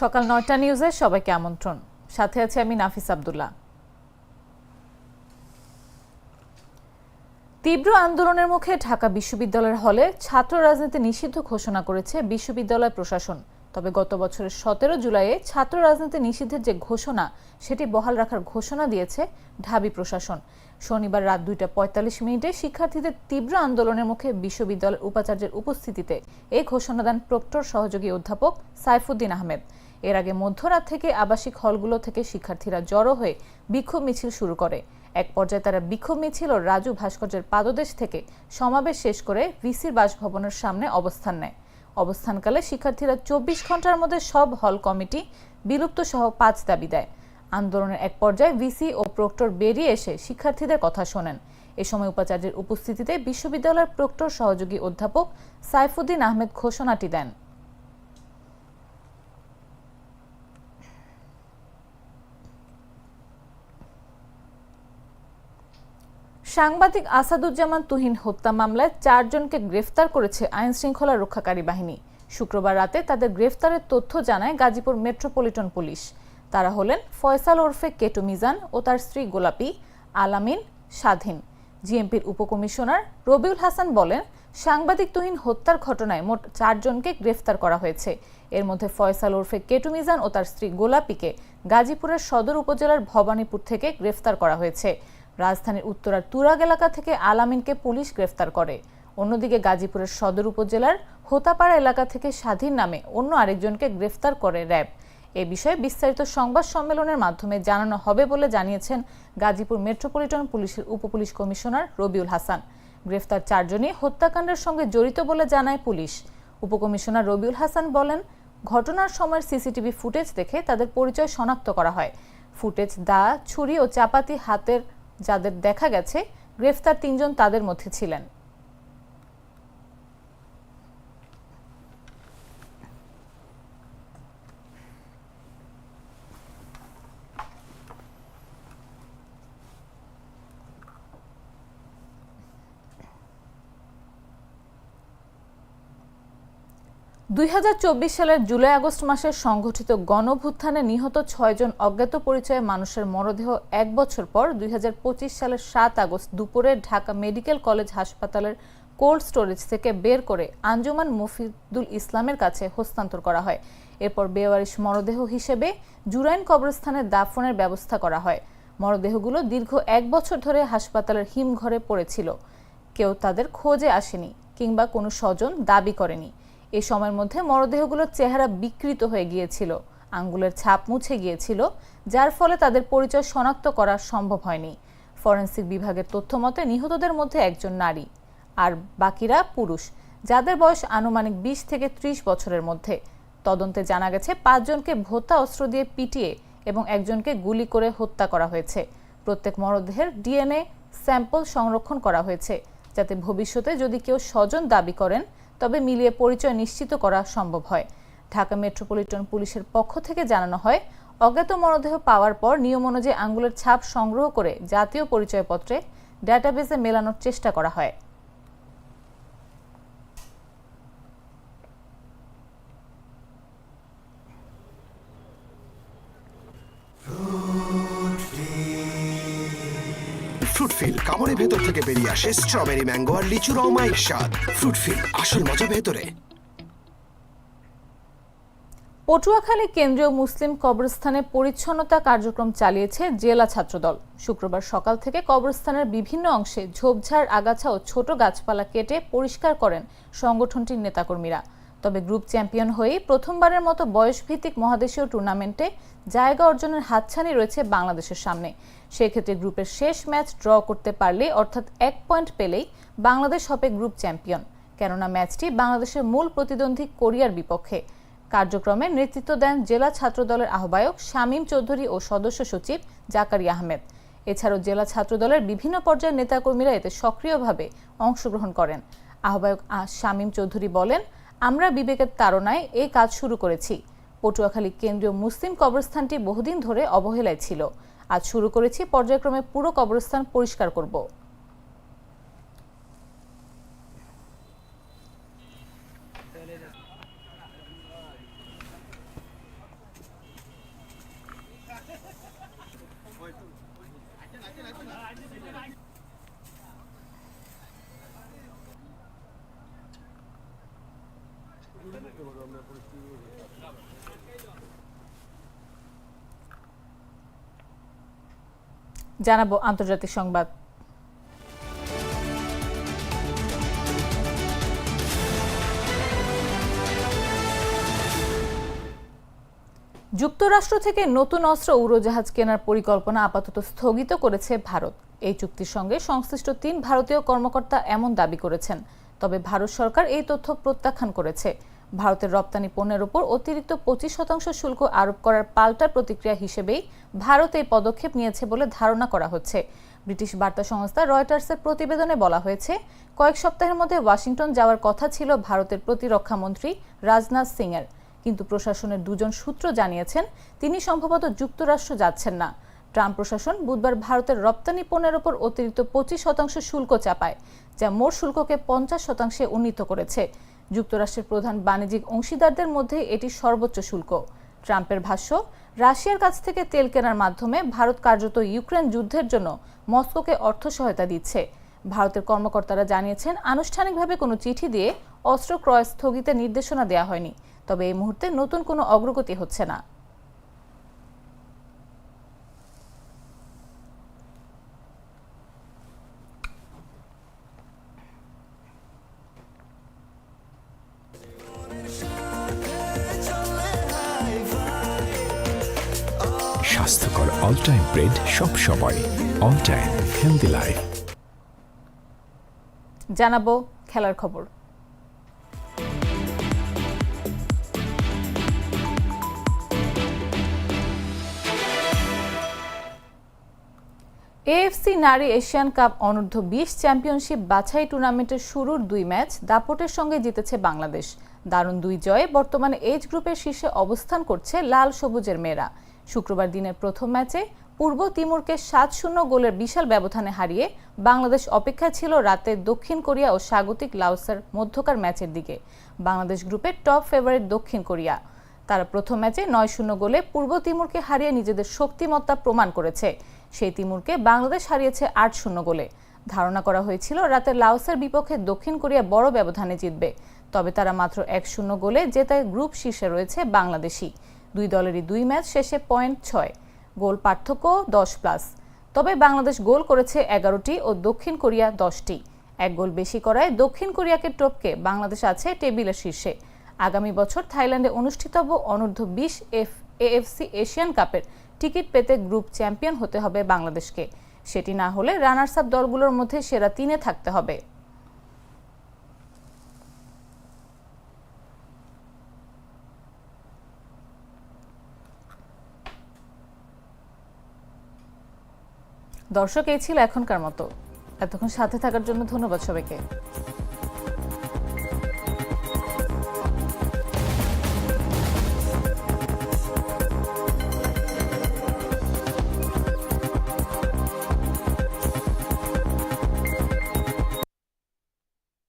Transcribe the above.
সকাল নয়টা নিউজে সবাইকে আমন্ত্রণ। সাথে আছে আমি নাফিস আব্দুল্লাহ। তীব্র আন্দোলনের মুখে ঢাকা বিশ্ববিদ্যালয়ের হলে ছাত্র রাজনীতি নিষিদ্ধ ঘোষণা করেছে বিশ্ববিদ্যালয় প্রশাসন। তবে গত বছরের সতেরো জুলাইয়ে ছাত্র রাজনীতি নিষিদ্ধের যে ঘোষণা, সেটি বহাল রাখার ঘোষণা দিয়েছে ঢাবি প্রশাসন। শনিবার রাত দুইটা পঁয়তাল্লিশ মিনিটে শিক্ষার্থীদের তীব্র আন্দোলনের মুখে বিশ্ববিদ্যালয়ের উপাচার্যের উপস্থিতিতে এই ঘোষণা দেন প্রক্টর সহযোগী অধ্যাপক সাইফুদ্দিন আহমেদ। এর আগে মধ্যরাত থেকে আবাসিক হলগুলো থেকে শিক্ষার্থীরা জড়ো হয়ে বিক্ষোভ মিছিল শুরু করে। এক পর্যায়ে তারা বিক্ষোভ মিছিল ও রাজু ভাস্কর্যের পাদদেশ থেকে সমাবেশ শেষ করে ভিসির বাসভবনের সামনে অবস্থান নেয়। অবস্থানকালে শিক্ষার্থীরা চব্বিশ ঘণ্টার মধ্যে সব হল কমিটি, বিলুপ্ত সহ পাঁচ দাবি দেয়। আন্দোলনের এক পর্যায়ে ভিসি ও প্রক্টর বেরিয়ে এসে শিক্ষার্থীদের কথা শোনেন। এ সময় উপাচার্যের উপস্থিতিতে বিশ্ববিদ্যালয়ের প্রক্টর সহযোগী অধ্যাপক সাইফুদ্দিন আহমেদ ঘোষণাটি দেন। সাংবাদিক আসাদুজ্জামান তুহিন হত্যা মামলায় চারজনকে গ্রেফতার করেছে আইন শৃঙ্খলা রক্ষাকারী বাহিনী। শুক্রবার রাতে তাদের গ্রেফতারের তথ্য জানায় গাজীপুর মেট্রোপলিটন পুলিশ। তারা হলেন ফয়সাল ওরফে কেটু মিজান ও তার স্ত্রী গোলাপি, আলামিন, স্বাধীন। জিএমপির উপকমিশনার রবিউল হাসান বলেন, সাংবাদিক তুহিন হত্যার ঘটনায় মোট চারজনকে গ্রেফতার করা হয়েছে। এর মধ্যে ফয়সাল ওরফে কেটু মিজান ও তার স্ত্রী গোলাপিকে গাজীপুরের সদর উপজেলার ভবানীপুর থেকে গ্রেফতার করা হয়েছে। রাজধানীর উত্তরার তুরাগ এলাকা থেকে আলামিনকে পুলিশ গ্রেফতার করে। অন্যদিকে গাজীপুরের সদর উপজেলার হোতাপাড়া এলাকা থেকে স্বাধীন নামে অন্য আরেকজনকে গ্রেফতার করে র্যাব। এ বিষয়ে বিস্তারিত সংবাদ সম্মেলনের মাধ্যমে জানানো হবে বলে জানিয়েছেন গাজীপুর মেট্রোপলিটন পুলিশের উপপুলিশ কমিশনার রবিউল হাসান। গ্রেফতার চারজনই হত্যাকাণ্ডের সঙ্গে জড়িত বলে জানায় পুলিশ। উপকমিশনার রবিউল হাসান বলেন, ঘটনার সময়ের সিসিটিভি ফুটেজ দেখে তাদের পরিচয় শনাক্ত করা হয়। ফুটেজ দা, ছুরি ও চাপাতি হাতের যাদের দেখা গেছে গ্রেফতার তিনজন তাদের মধ্যে ছিলেন। দুই হাজার চব্বিশ সালের জুলাই আগস্ট মাসে সংঘটিত গণভুত্থানে নিহত ছয়জন অজ্ঞাত পরিচয়ে মানুষের মরদেহ এক বছর পর দুই হাজার পঁচিশ সালের সাত আগস্ট দুপুরে ঢাকা মেডিকেল কলেজ হাসপাতালের কোল্ড স্টোরেজ থেকে বের করে আঞ্জুমান মফিদুল ইসলামের কাছে হস্তান্তর করা হয়। এরপর বেওয়ারিশ মরদেহ হিসেবে জুরাইন কবরস্থানে দাফনের ব্যবস্থা করা হয়। মরদেহগুলো দীর্ঘ এক বছর ধরে হাসপাতালের হিমঘরে পড়েছিল। কেউ তাদের খোঁজে আসেনি কিংবা কোনো স্বজন দাবি করেনি। এ সময়ের মধ্যে মরদেহগুলোর চেহারা বিকৃত হয়ে গিয়েছিল। আঙ্গুলের ছাপ মুছে গিয়েছিল, যার ফলে তাদের পরিচয় শনাক্ত করা সম্ভব হয়নি। ফরেন্সিক বিভাগের তথ্য মতে নিহতদের মধ্যে একজন নারী, আর বাকিরা পুরুষ, যাদের বয়স আনুমানিক বিশ থেকে ত্রিশ বছরের মধ্যে। তদন্তে জানা গেছে পাঁচজনকে ভোতা অস্ত্র দিয়ে পিটিয়ে এবং একজনকে গুলি করে হত্যা করা হয়েছে। প্রত্যেক মরদেহের ডিএনএ স্যাম্পল সংরক্ষণ করা হয়েছে, যাতে ভবিষ্যতে যদি কেউ স্বজন দাবি করেন তবে মিলিয়ে পরিচয় নিশ্চিত করা সম্ভব হয়। ঢাকা মেট্রোপলিটন পুলিশের পক্ষ থেকে জানানো হয়, অজ্ঞাত মরদেহ পাওয়ার পর নিয়ম অনুযায়ী আঙ্গুলের ছাপ সংগ্রহ করে জাতীয় পরিচয়পত্রে ডেটাবেসে মেলানোর চেষ্টা করা হয়। ফ্রুটফিল কামড়ের ভেতর থেকে বেরিয়ে আসে স্ট্রবেরি ম্যাঙ্গো আর লিচুর অমায়িক স্বাদ। ফ্রুটফিল আসল মজা ভেতরে। পটুয়াখালী কেন্দ্রীয় মুসলিম কবরস্থানে পরিচ্ছন্নতা কার্যক্রম চালিয়েছে জেলা ছাত্রদল। শুক্রবার সকাল থেকে কবরস্থানের বিভিন্ন অংশে ঝোপঝাড়, আগাছা ও ছোট গাছপালা কেটে পরিষ্কার করেন সংগঠনটির নেতাকর্মীরা। তবে গ্রুপ চ্যাম্পিয়ন হয়ে প্রথমবারের মতো বয়সভিত্তিক মহাদেশীয় টুর্নামেন্টে জায়গা অর্জনের হাতছানি রয়েছে বাংলাদেশের সামনে। সেক্ষেত্রে গ্রুপের শেষ ম্যাচ ড্র করতে পারলে অর্থাৎ এক পয়েন্ট পেলেই বাংলাদেশ হবে গ্রুপ চ্যাম্পিয়ন। কেননা ম্যাচটি বাংলাদেশের মূল প্রতিদ্বন্দ্বী কোরিয়ার বিপক্ষে। কার্যক্রমে নেতৃত্ব দেন জেলা ছাত্র দলের আহ্বায়ক শামীম চৌধুরী ও সদস্য সচিব জাকারি আহমেদ। এছাড়াও জেলা ছাত্রদলের বিভিন্ন পর্যায়ের নেতাকর্মীরা এতে সক্রিয়ভাবে অংশগ্রহণ করেন। আহ্বায়ক শামীম চৌধুরী বলেন আমরা বিবেকের তাড়নায় এই কাজ শুরু করেছি। পটুয়াখালী কেন্দ্রীয় মুসলিম কবরস্থানটি বহুদিন ধরে অবহেলায় ছিল। আজ শুরু করেছি, পর্যায়ক্রমে পুরো কবরস্থান পরিষ্কার করব। জানাব আন্তর্জাতিক সংবাদ। যুক্তরাষ্ট্র থেকে নতুন অস্ত্র উড়োজাহাজ কেনার পরিকল্পনা আপাতত স্থগিত করেছে ভারত। এই চুক্তির সঙ্গে সংশ্লিষ্ট তিন ভারতীয় কর্মকর্তা এমন দাবি করেছেন। তবে ভারত সরকার এই তথ্য প্রত্যাখ্যান করেছে। ভারতের রপ্তানি পণ্যের উপর অতিরিক্ত পঁচিশ শতাংশ শুল্ক আরোপ করার পাল্টা প্রতিক্রিয়া হিসেবেই ভারত এই পদক্ষেপ নিয়েছে বলে ধারণা করা হচ্ছে। ব্রিটিশ বার্তা সংস্থা রয়টার্সের প্রতিবেদনে বলা হয়েছে, কয়েক সপ্তাহের মধ্যে ওয়াশিংটন যাওয়ার কথা ছিল ভারতের প্রতিরক্ষা মন্ত্রী রাজনাথ সিং এর কিন্তু প্রশাসনের দুজন সূত্র জানিয়েছেন, তিনি সম্ভবত যুক্তরাষ্ট্র যাচ্ছেন না। ট্রাম্প প্রশাসন বুধবার ভারতের রপ্তানি পণ্যের ওপর অতিরিক্ত পঁচিশ শতাংশ শুল্ক চাপায়, যা মোট শুল্ককে পঞ্চাশ শতাংশে উন্নীত করেছে। যুক্তরাষ্ট্রের প্রধান বাণিজ্যিক অংশীদারদের মধ্যে এটি সর্বোচ্চ শুল্ক। ট্রাম্পের ভাষ্য, রাশিয়ার কাছ থেকে তেল কেনার মাধ্যমে ভারত কার্যত ইউক্রেন যুদ্ধের জন্য মস্কোকে অর্থ সহায়তা দিচ্ছে। ভারতের কর্মকর্তারা জানিয়েছেন, আনুষ্ঠানিকভাবে কোনো চিঠি দিয়ে অস্ত্র ক্রয় স্থগিতের নির্দেশনা দেওয়া হয়নি। তবে এই মুহূর্তে নতুন কোনো অগ্রগতি হচ্ছে না। অল টাইম ব্রেড সব সময়। অল টাইম হেলদি লাইফ জানাব খেলার খবর। এএফসি নারী এশিয়ান কাপ অনূর্ধ্ব বিশ চ্যাম্পিয়নশিপ বাছাই টুর্নামেন্টের শুরুর দুই ম্যাচ দাপটের সঙ্গে জিতেছে বাংলাদেশ। দারুণ দুই জয়ে বর্তমানে এইচ গ্রুপের শীর্ষে অবস্থান করছে লাল সবুজের মেয়েরা। শুক্রবার দিনের প্রথম ম্যাচে পূর্ব তিমুরকে সাত শূন্য গোলের বিশাল ব্যবধানে হারিয়ে বাংলাদেশ অপেক্ষা ছিল রাতে দক্ষিণ কোরিয়া ও স্বাগতিক লাওসের মধ্যকার ম্যাচের দিকে। বাংলাদেশ গ্রুপের টপ ফেভারিট দক্ষিণ কোরিয়া। তারা প্রথম ম্যাচে নয় শূন্য গোলে পূর্ব তিমুরকে হারিয়ে নিজেদের শক্তিমত্তা প্রমাণ করেছে। সেই তিমুরকে বাংলাদেশ হারিয়েছে আট শূন্য গোলে। ধারণা করা হয়েছিল রাতে লাওসের বিপক্ষে দক্ষিণ কোরিয়া বড় ব্যবধানে জিতবে। তবে তারা মাত্র এক শূন্য গোলে জেতায় গ্রুপ শীর্ষে রয়েছে বাংলাদেশি দুই দলেরই দুই ম্যাচ শেষে পয়েন্ট ছয়। গোল পার্থক্য দশ প্লাস তবে বাংলাদেশ গোল করেছে এগারোটি ও দক্ষিণ কোরিয়া দশটি। এক গোল বেশি করায় দক্ষিণ কোরিয়াকে টপকে বাংলাদেশ আছে টেবিলের শীর্ষে। আগামী বছর থাইল্যান্ডে অনুষ্ঠিতব্য অনূর্ধ্ব বিশ এফ এএফসি এশিয়ান কাপের টিকিট পেতে গ্রুপ চ্যাম্পিয়ন হতে হবে বাংলাদেশকে। সেটি না হলে রানার্স আপ দলগুলোর মধ্যে সেরা তিনে থাকতে হবে। দর্শক এই ছিল এখনকার মতো। এতক্ষণ সাথে থাকার জন্য ধন্যবাদ সবাইকে।